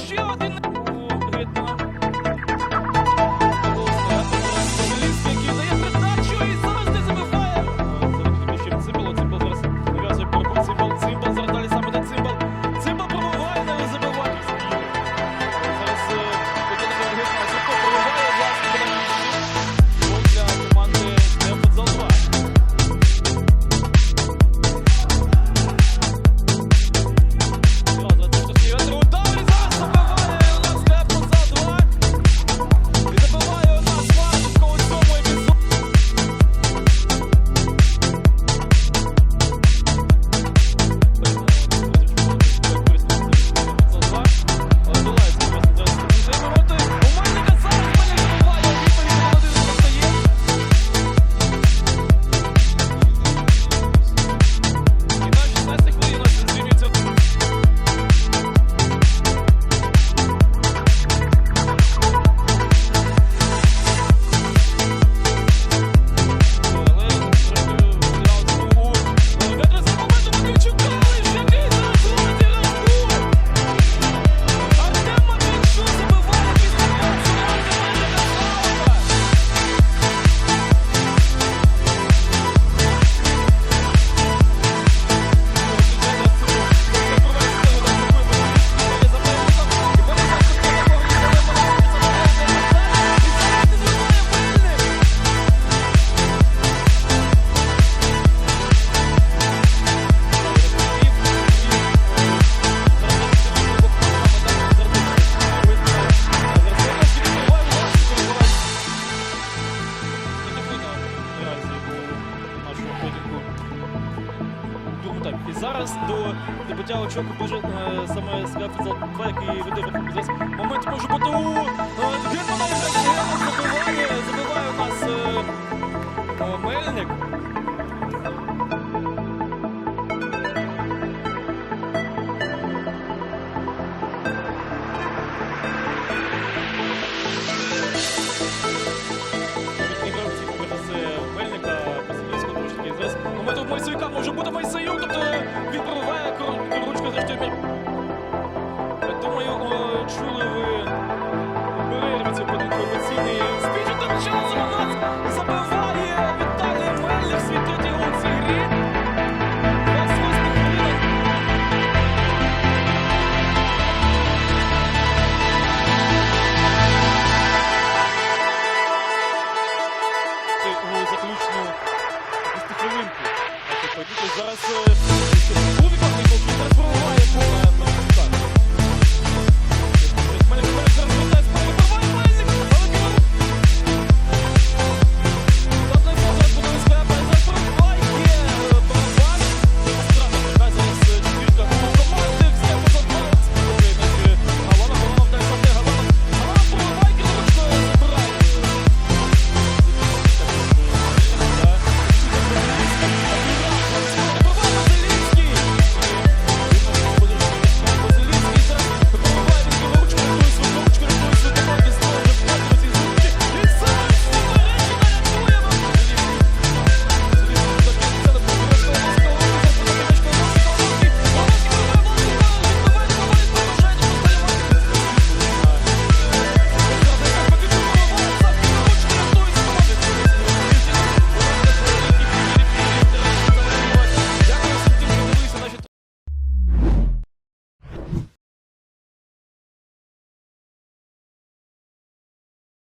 shoot. І зараз до добиття очок може е, саме Сляпфізал 2, який веде в момент може бути у е, Германа. Зараз Кубіков трансформує поле.